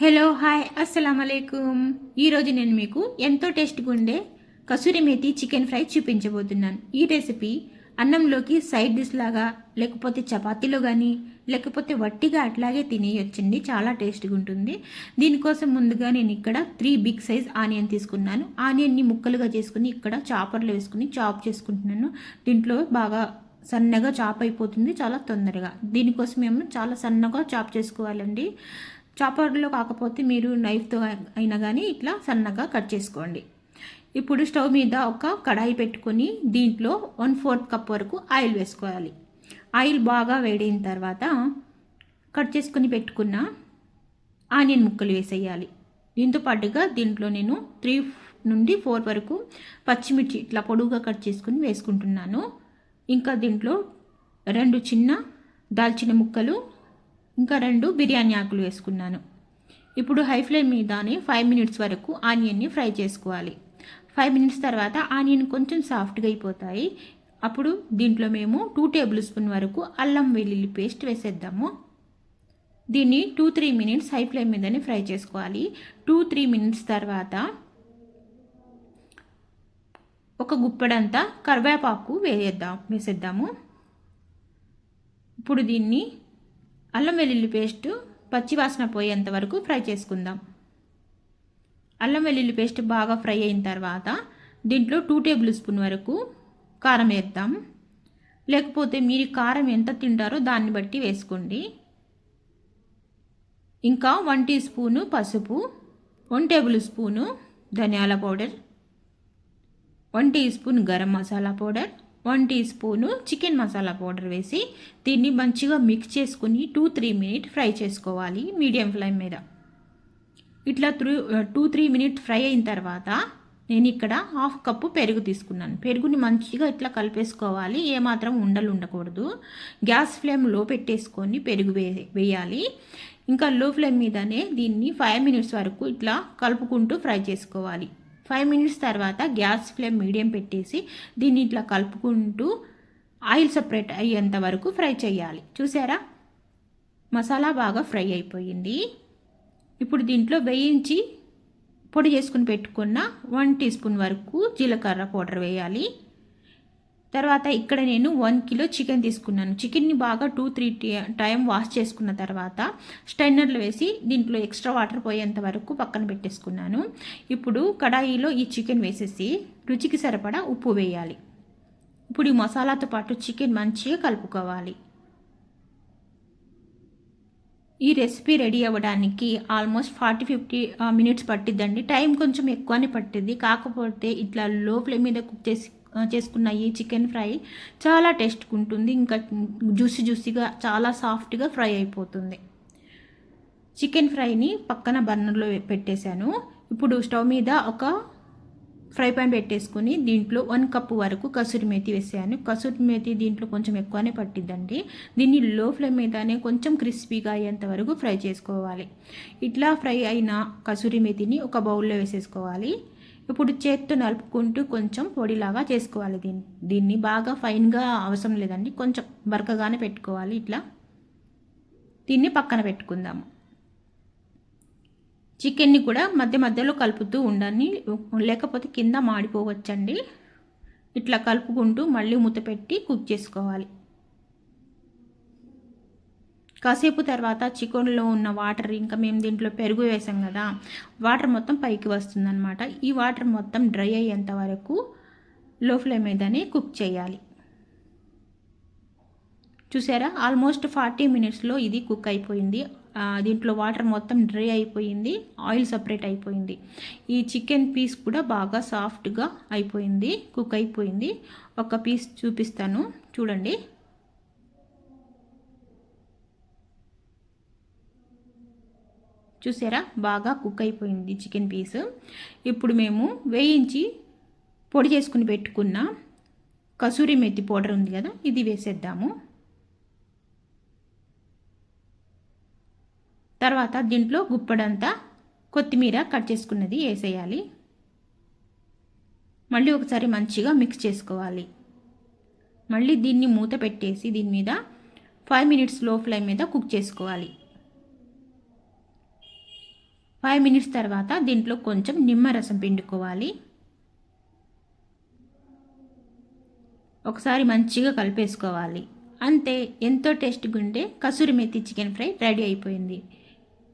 Hello hi అస్సలం అలైకుమ్ ఈరోజు నేను మీకు ఎంతో టేస్ట్గా ఉండే కసూరి మేతి చికెన్ ఫ్రై చూపించబోతున్నాను. ఈ రెసిపీ అన్నంలోకి సైడ్ డిష్ లాగా లేకపోతే చపాతీలో కానీ లేకపోతే వట్టిగా అట్లాగే తినేయొచ్చండి. చాలా టేస్ట్గా ఉంటుంది. దీనికోసం ముందుగా నేను ఇక్కడ త్రీ బిగ్ సైజ్ ఆనియన్ తీసుకున్నాను. ఆనియన్ని ముక్కలుగా చేసుకుని ఇక్కడ చాపర్లో వేసుకుని చాప్ చేసుకుంటున్నాను. దీంట్లో బాగా సన్నగా చాప్ అయిపోతుంది చాలా తొందరగా. దీనికోసం మేము చాలా సన్నగా చాప్ చేసుకోవాలండి. చాపర్లో కాకపోతే మీరు నైఫ్తో అయినా కానీ ఇట్లా సన్నగా కట్ చేసుకోండి. ఇప్పుడు స్టవ్ మీద ఒక కడాయి పెట్టుకొని దీంట్లో వన్ ఫోర్త్ కప్ వరకు ఆయిల్ వేసుకోవాలి. ఆయిల్ బాగా వేడైన తర్వాత కట్ చేసుకుని పెట్టుకున్న ఆనియన్ ముక్కలు వేసేయాలి. దీంతో పాటుగా దీంట్లో నేను త్రీ నుండి ఫోర్ వరకు పచ్చిమిర్చి ఇట్లా పొడుగుగా కట్ చేసుకుని వేసుకుంటున్నాను. ఇంకా దీంట్లో రెండు చిన్న దాల్చిన ముక్కలు ఇంకా రెండు బిర్యానీ ఆకులు వేసుకున్నాను. ఇప్పుడు హై ఫ్లేమ్ మీదనే ఫైవ్ మినిట్స్ వరకు ఆనియన్ని ఫ్రై చేసుకోవాలి. ఫైవ్ మినిట్స్ తర్వాత ఆనియన్ కొంచెం సాఫ్ట్గా అయిపోతాయి. అప్పుడు దీంట్లో మేము టూ టేబుల్ స్పూన్ వరకు అల్లం వెల్లుల్లి పేస్ట్ వేసేద్దాము. దీన్ని two three minutes high flame మీదనే ఫ్రై చేసుకోవాలి. టూ త్రీ మినిట్స్ తర్వాత ఒక గుప్పడంతా కరివేపాకు వేసేద్దాం వేసేద్దాము. ఇప్పుడు దీన్ని అల్లం వెల్లుల్లి పేస్ట్ పచ్చివాసన పోయేంత వరకు ఫ్రై చేసుకుందాం. అల్లం వెల్లుల్లి పేస్ట్ బాగా ఫ్రై అయిన తర్వాత దీంట్లో టూ టేబుల్ స్పూన్ వరకు కారం వేద్దాం. లేకపోతే మీరు కారం ఎంత తింటారో దాన్ని బట్టి వేసుకోండి. ఇంకా వన్ టీ స్పూను పసుపు వన్ టేబుల్ స్పూను ధనియాల powder one teaspoon garam masala powder one teaspoon chicken masala powder వేసి దీన్ని మంచిగా మిక్స్ చేసుకుని టూ త్రీ మినిట్ ఫ్రై చేసుకోవాలి మీడియం ఫ్లేమ్ మీద. ఇట్లా through two three minute fry అయిన తర్వాత నేను ఇక్కడ హాఫ్ కప్పు పెరుగు తీసుకున్నాను. పెరుగుని మంచిగా ఇట్లా కలిపేసుకోవాలి ఏమాత్రం ఉండలు ఉండకూడదు. గ్యాస్ ఫ్లేమ్లో పెట్టేసుకొని పెరుగు వే వేయాలి. ఇంకా లో ఫ్లేమ్ మీదనే దీన్ని ఫైవ్ మినిట్స్ వరకు ఇట్లా కలుపుకుంటూ ఫ్రై చేసుకోవాలి. ఫైవ్ మినిట్స్ తర్వాత గ్యాస్ ఫ్లేమ్ మీడియం పెట్టేసి దీన్ని ఇట్లా కలుపుకుంటూ ఆయిల్ సపరేట్ అయ్యేంత వరకు ఫ్రై చేయాలి. చూసారా? మసాలా బాగా ఫ్రై అయిపోయింది. ఇప్పుడు దీంట్లో వేయించి పొడి చేసుకుని పెట్టుకున్న వన్ టీ స్పూన్ వరకు జీలకర్ర పౌడర్ వేయాలి. తర్వాత ఇక్కడ నేను వన్ కిలో చికెన్ తీసుకున్నాను. చికెన్ని బాగా టూ త్రీ టైం వాష్ చేసుకున్న తర్వాత స్టైనర్లో వేసి దీంట్లో ఎక్స్ట్రా వాటర్ పోయేంత వరకు పక్కన పెట్టేసుకున్నాను. ఇప్పుడు కడాయిలో ఈ చికెన్ వేసేసి రుచికి సరిపడా ఉప్పు వేయాలి. ఇప్పుడు ఈ మసాలాతో పాటు చికెన్ మంచిగా కలుపుకోవాలి. ఈ రెసిపీ రెడీ అవ్వడానికి ఆల్మోస్ట్ ఫార్టీ ఫిఫ్టీ మినిట్స్ పట్టిద్దండి. టైం కొంచెం ఎక్కువనే పట్టింది కాకపోతే ఇట్లా లో ఫ్లేమ్ మీద కుక్ చేసి చేసుకున్న ఈ చికెన్ ఫ్రై చాలా టేస్ట్గా ఉంటుంది ఇంకా జ్యూసీ జ్యూసీగా చాలా సాఫ్ట్గా ఫ్రై అయిపోతుంది. చికెన్ ఫ్రైని పక్కన బర్నర్లో పెట్టేశాను. ఇప్పుడు స్టవ్ మీద ఒక ఫ్రై పాన్ పెట్టేసుకుని దీంట్లో వన్ కప్ వరకు కసూరి మేతి వేసాను. కసూరి మేతి దీంట్లో కొంచెం ఎక్కువనే పట్టిద్దండి. దీన్ని లో ఫ్లేమ్ మీదనే కొంచెం క్రిస్పీగా అయ్యేంత వరకు ఫ్రై చేసుకోవాలి. ఇట్లా ఫ్రై అయిన కసూరి మేతిని ఒక బౌల్లో వేసేసుకోవాలి. ఇప్పుడు చేత్తో నలుపుకుంటూ కొంచెం పొడిలాగా చేసుకోవాలి దీన్ని. దీన్ని బాగా ఫైన్గా అవసరం లేదండి. కొంచెం బరకగానే పెట్టుకోవాలి ఇట్లా. దీన్ని పక్కన పెట్టుకుందాము. చికెన్ని కూడా మధ్య మధ్యలో కలుపుతూ ఉండండి. లేకపోతే కింద మాడిపోవచ్చండి. ఇట్లా కలుపుకుంటూ మళ్ళీ మూత పెట్టి కుక్ చేసుకోవాలి. కాసేపు తర్వాత చికెన్లో ఉన్న వాటర్ ఇంకా మేము దీంట్లో పెరుగు వేసాం కదా వాటర్ మొత్తం పైకి వస్తుందన్నమాట. ఈ వాటర్ మొత్తం డ్రై అయ్యేంత వరకు లో ఫ్లేమ్ మీదనే కుక్ చేయాలి. చూసారా? ఆల్మోస్ట్ ఫార్టీ మినిట్స్లో ఇది కుక్ అయిపోయింది. దీంట్లో వాటర్ మొత్తం డ్రై అయిపోయింది ఆయిల్ సపరేట్ అయిపోయింది. ఈ చికెన్ పీస్ కూడా బాగా సాఫ్ట్గా అయిపోయింది కుక్ అయిపోయింది. ఒక పీస్ చూపిస్తాను చూడండి. చూసారా? బాగా కుక్ అయిపోయింది చికెన్ పీస్. ఇప్పుడు మేము వేయించి పొడి చేసుకుని పెట్టుకున్న కసూరి మెత్తి పౌడర్ ఉంది కదా ఇది వేసేద్దాము. తర్వాత దీంట్లో గుప్పడంతా కొత్తిమీర కట్ చేసుకున్నది వేసేయాలి. మళ్ళీ ఒకసారి మంచిగా మిక్స్ చేసుకోవాలి. మళ్ళీ దీన్ని మూత పెట్టేసి దీని మీద ఫైవ్ మినిట్స్లో ఫ్లేమ్ మీద కుక్ చేసుకోవాలి. ఫైవ్ మినిట్స్ తర్వాత దీంట్లో కొంచెం నిమ్మరసం పిండుకోవాలి. ఒకసారి మంచిగా కలిపేసుకోవాలి. అంతే ఎంతో టేస్ట్గా ఉండే kasuri methi chicken fry ready అయిపోయింది.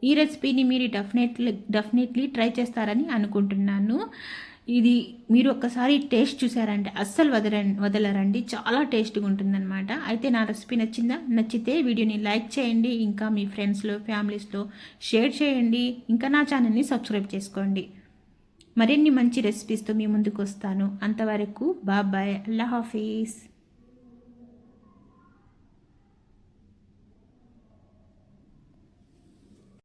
ఈ రెసిపీని మీరు డెఫినెట్లీ డెఫినెట్లీ ట్రై చేస్తారని అనుకుంటున్నాను. ఇది మీరు ఒక్కసారి టేస్ట్ చూసారంటే అస్సలు వదల వదలరండి. చాలా టేస్ట్గా ఉంటుందన్నమాట. అయితే నా రెసిపీ నచ్చిందా? నచ్చితే వీడియోని లైక్ చేయండి. ఇంకా మీ ఫ్రెండ్స్లో ఫ్యామిలీస్లో షేర్ చేయండి. ఇంకా నా ఛానల్ని సబ్స్క్రైబ్ చేసుకోండి. మరిన్ని మంచి రెసిపీస్తో మీ ముందుకు వస్తాను. అంతవరకు బాబాయ్. అల్లా హాఫీస్